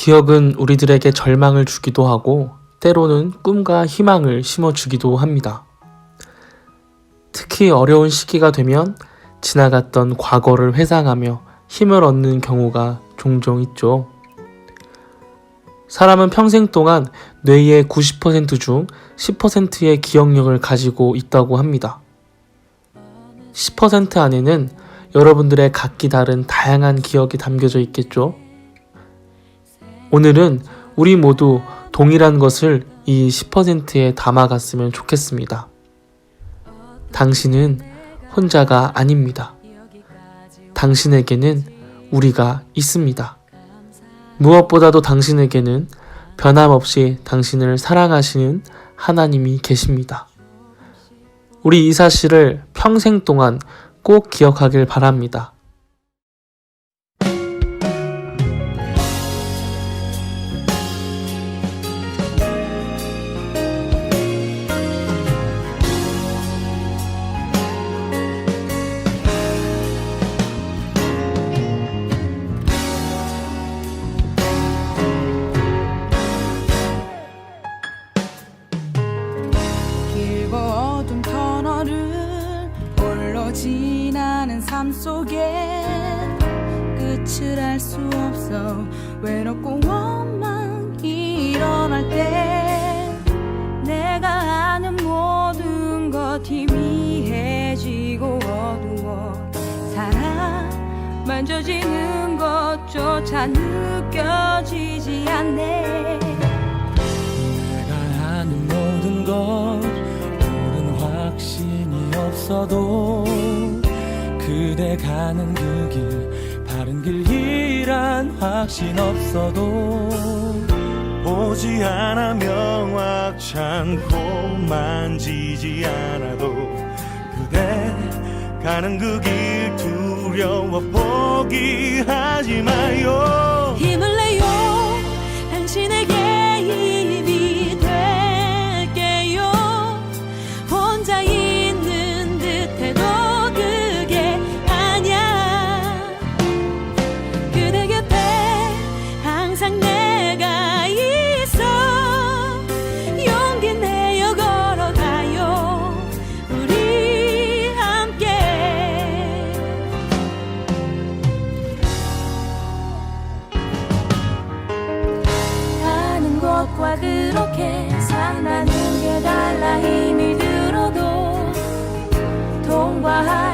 기억은 우리들에게 절망을 주기도 하고 때로는 꿈과 희망을 심어주기도 합니다. 특히 어려운 시기가 되면 지나갔던 과거를 회상하며 힘을 얻는 경우가 종종 있죠. 사람은 평생 동안 뇌의 90%중 10%의 기억력을 가지고 있다고 합니다. 10% 안에는 여러분들의 각기 다른 다양한 기억이 담겨져 있겠죠? 오늘은 우리 모두 동일한 것을 이 10%에 담아갔으면 좋겠습니다. 당신은 혼자가 아닙니다. 당신에게는 우리가 있습니다. 무엇보다도 당신에게는 변함없이 당신을 사랑하시는 하나님이 계십니다. 우리 이 사실을 평생 동안 꼭 기억하길 바랍니다. 지나는 삶 속에 끝을 알 수 없어. 외롭고 원망 일어날 때 내가 아는 모든 것 희미해지고 어두워. 사랑 만져지는 것조차 느껴지지 않네 가는 그 길 바른 길이란 확신 없어도 보지 않아 명확찮고 만지지 않아도 그대 가는 그 길 두려워 포기하지 마요 그렇게 사나는 게 달라. 힘이 들어도 통과할